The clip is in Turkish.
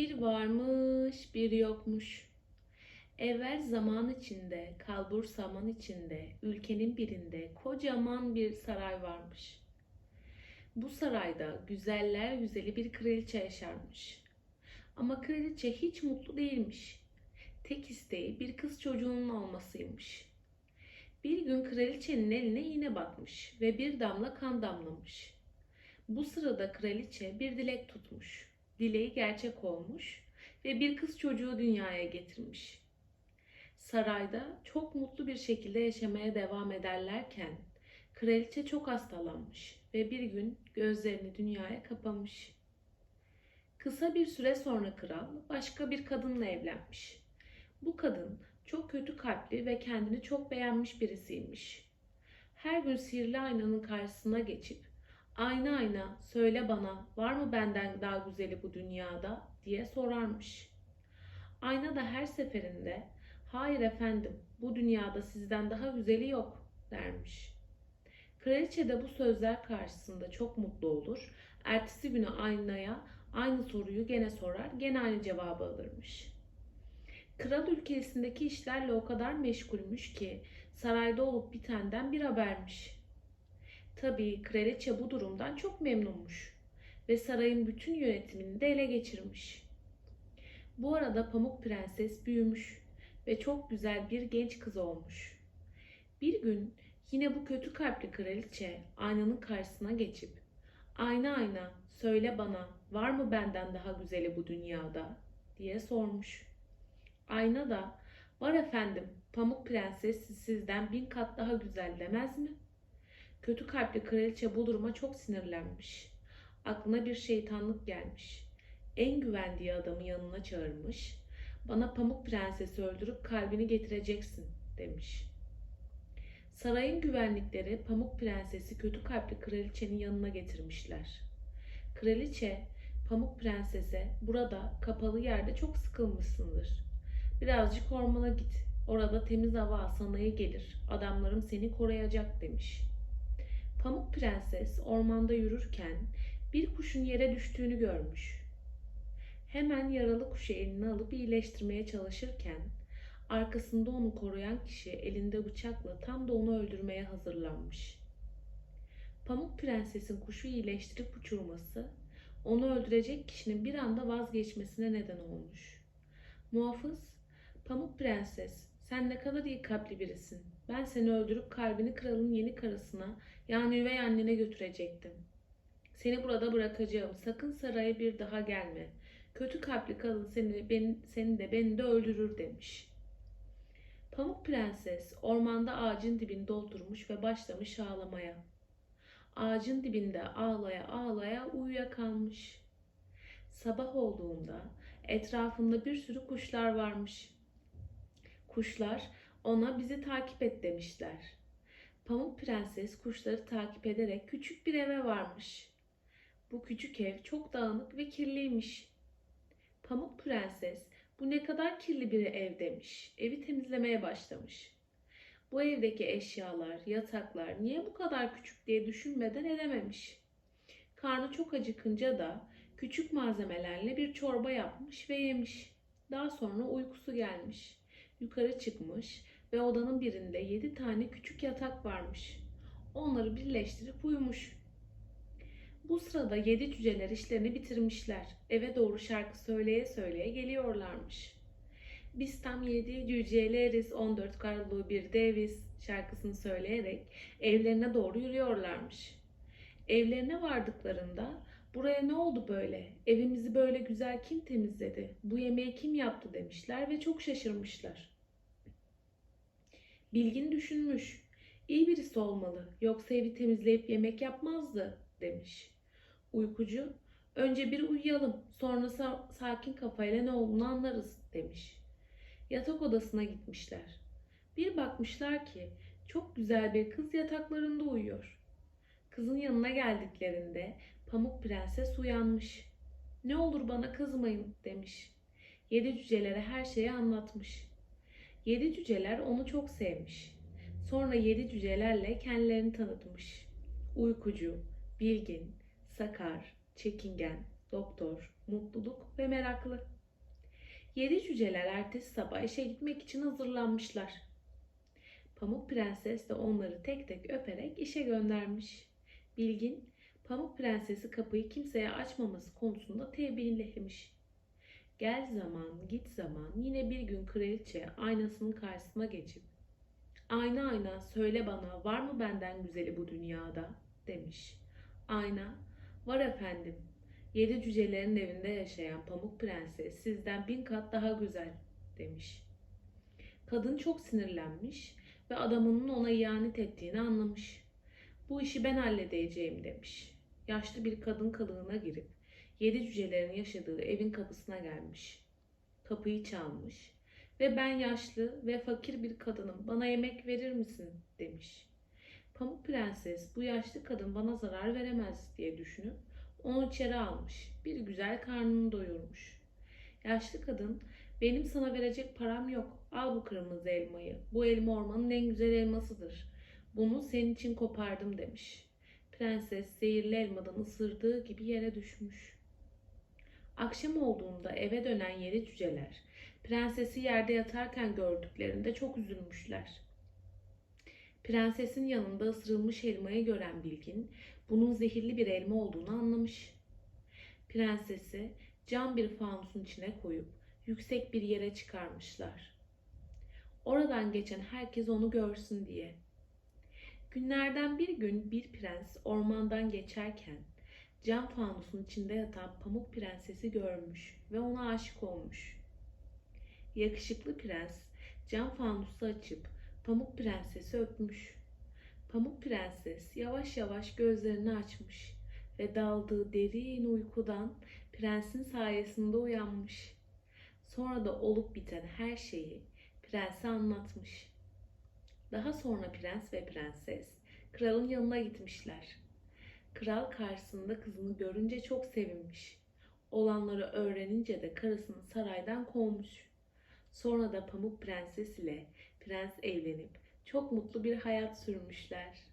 Bir varmış, bir yokmuş. Evvel zaman içinde, kalbur saman içinde, ülkenin birinde kocaman bir saray varmış. Bu sarayda güzeller güzeli bir kraliçe yaşarmış. Ama kraliçe hiç mutlu değilmiş. Tek isteği bir kız çocuğunun olmasıymış. Bir gün kraliçenin eline iğne batmış ve bir damla kan damlamış. Bu sırada kraliçe bir dilek tutmuş. Dileği gerçek olmuş ve bir kız çocuğu dünyaya getirmiş. Sarayda çok mutlu bir şekilde yaşamaya devam ederlerken kraliçe çok hastalanmış ve bir gün gözlerini dünyaya kapamış. Kısa bir süre sonra kral başka bir kadınla evlenmiş. Bu kadın çok kötü kalpli ve kendini çok beğenmiş birisiymiş. Her gün sihirli aynanın karşısına geçip ayna ayna söyle bana var mı benden daha güzeli bu dünyada diye sorarmış. Ayna da her seferinde hayır efendim bu dünyada sizden daha güzeli yok dermiş. Kraliçe de bu sözler karşısında çok mutlu olur. Ertesi günü aynaya aynı soruyu gene sorar, gene aynı cevabı alırmış. Kral ülkesindeki işlerle o kadar meşgulmüş ki sarayda olup bitenden bir habermiş. Tabii kraliçe bu durumdan çok memnunmuş ve sarayın bütün yönetimini de ele geçirmiş. Bu arada Pamuk Prenses büyümüş ve çok güzel bir genç kız olmuş. Bir gün yine bu kötü kalpli kraliçe aynanın karşısına geçip Ayna ayna söyle bana var mı benden daha güzeli bu dünyada diye sormuş. Ayna da var efendim Pamuk Prenses sizden bin kat daha güzel demez mi? Kötü kalpli kraliçe bu duruma çok sinirlenmiş. Aklına bir şeytanlık gelmiş. En güvendiği adamı yanına çağırmış. Bana Pamuk Prenses'i öldürüp kalbini getireceksin demiş. Sarayın güvenlikleri Pamuk Prenses'i kötü kalpli kraliçenin yanına getirmişler. Kraliçe Pamuk Prenses'e burada kapalı yerde çok sıkılmışsındır. Birazcık ormana git. Orada temiz hava sana iyi gelir. Adamlarım seni koruyacak demiş. Pamuk Prenses ormanda yürürken bir kuşun yere düştüğünü görmüş. Hemen yaralı kuşu eline alıp iyileştirmeye çalışırken arkasında onu koruyan kişi elinde bıçakla tam da onu öldürmeye hazırlanmış. Pamuk Prenses'in kuşu iyileştirip uçurması onu öldürecek kişinin bir anda vazgeçmesine neden olmuş. Muhafız, Pamuk Prenses, sen ne kadar iyi kalpli birisin. Ben seni öldürüp kalbini kralın yeni karısına yani üvey annene götürecektim. Seni burada bırakacağım. Sakın saraya bir daha gelme. Kötü kalpli kadın seni, beni, seni de beni de öldürür demiş. Pamuk Prenses ormanda ağacın dibinde oturmuş ve başlamış ağlamaya. Ağacın dibinde ağlaya ağlaya uyuyakalmış. Sabah olduğunda etrafında bir sürü kuşlar varmış. Kuşlar ona bizi takip et demişler. Pamuk Prenses kuşları takip ederek küçük bir eve varmış. Bu küçük ev çok dağınık ve kirliymiş. Pamuk Prenses bu ne kadar kirli bir ev demiş. Evi temizlemeye başlamış. Bu evdeki eşyalar, yataklar niye bu kadar küçük diye düşünmeden edememiş. Karnı çok acıkınca da küçük malzemelerle bir çorba yapmış ve yemiş. Daha sonra uykusu gelmiş. Yukarı çıkmış ve odanın birinde yedi tane küçük yatak varmış. Onları birleştirip uyumuş. Bu sırada yedi cüceler işlerini bitirmişler. Eve doğru şarkı söyleye söyleye geliyorlarmış. Biz tam yedi cüceleriz, 14 karlı bir deviz şarkısını söyleyerek evlerine doğru yürüyorlarmış. Evlerine vardıklarında buraya ne oldu böyle? Evimizi böyle güzel kim temizledi? Bu yemeği kim yaptı demişler ve çok şaşırmışlar. Bilgin düşünmüş. İyi birisi olmalı. Yoksa evi temizleyip yemek yapmazdı demiş. Uykucu, önce bir uyuyalım, sonra sa- sakin kafayla ne olduğunu anlarız demiş. Yatak odasına gitmişler. Bir bakmışlar ki çok güzel bir kız yataklarında uyuyor. Kızın yanına geldiklerinde Pamuk Prenses uyanmış. Ne olur bana kızmayın demiş. Yedi cücelere her şeyi anlatmış. Yedi cüceler onu çok sevmiş. Sonra yedi cücelerle kendilerini tanıtmış. Uykucu, bilgin, sakar, çekingen, doktor, mutluluk ve meraklı. Yedi cüceler ertesi sabah işe gitmek için hazırlanmışlar. Pamuk Prenses de onları tek tek öperek işe göndermiş. Bilgin, Pamuk Prensesi kapıyı kimseye açmaması konusunda tembihlemiş. Gel zaman, git zaman yine bir gün kraliçe aynasının karşısına geçip Ayna ayna söyle bana var mı benden güzeli bu dünyada demiş. Ayna var efendim. Yedi cücelerin evinde yaşayan Pamuk Prenses sizden bin kat daha güzel demiş. Kadın çok sinirlenmiş ve adamının ona ihanet ettiğini anlamış. Bu işi ben halledeceğim demiş. Yaşlı bir kadın kılığına girip yedi cücelerin yaşadığı evin kapısına gelmiş. Kapıyı çalmış ve ben yaşlı ve fakir bir kadınım bana yemek verir misin demiş. Pamuk Prenses bu yaşlı kadın bana zarar veremez diye düşünüp onu içeri almış. Bir güzel karnını doyurmuş. Yaşlı kadın benim sana verecek param yok. Al bu kırmızı elmayı. Bu elma ormanın en güzel elmasıdır. Bunu senin için kopardım demiş. Prenses zehirli elmadan ısırdığı gibi yere düşmüş. Akşam olduğunda eve dönen yedi cüceler prensesi yerde yatarken gördüklerinde çok üzülmüşler. Prensesin yanında ısırılmış elmayı gören Bilgin bunun zehirli bir elma olduğunu anlamış. Prensesi cam bir fanusun içine koyup yüksek bir yere çıkarmışlar. Oradan geçen herkes onu görsün diye. Günlerden bir gün bir prens ormandan geçerken cam fanusun içinde yatan pamuk prensesi görmüş ve ona aşık olmuş. Yakışıklı prens cam fanusu açıp pamuk prensesi öpmüş. Pamuk prenses yavaş yavaş gözlerini açmış ve daldığı derin uykudan prensin sayesinde uyanmış. Sonra da olup biten her şeyi prense anlatmış. Daha sonra prens ve prenses kralın yanına gitmişler. Kral karşısında kızını görünce çok sevinmiş. Olanları öğrenince de karısını saraydan kovmuş. Sonra da Pamuk Prenses ile prens evlenip çok mutlu bir hayat sürmüşler.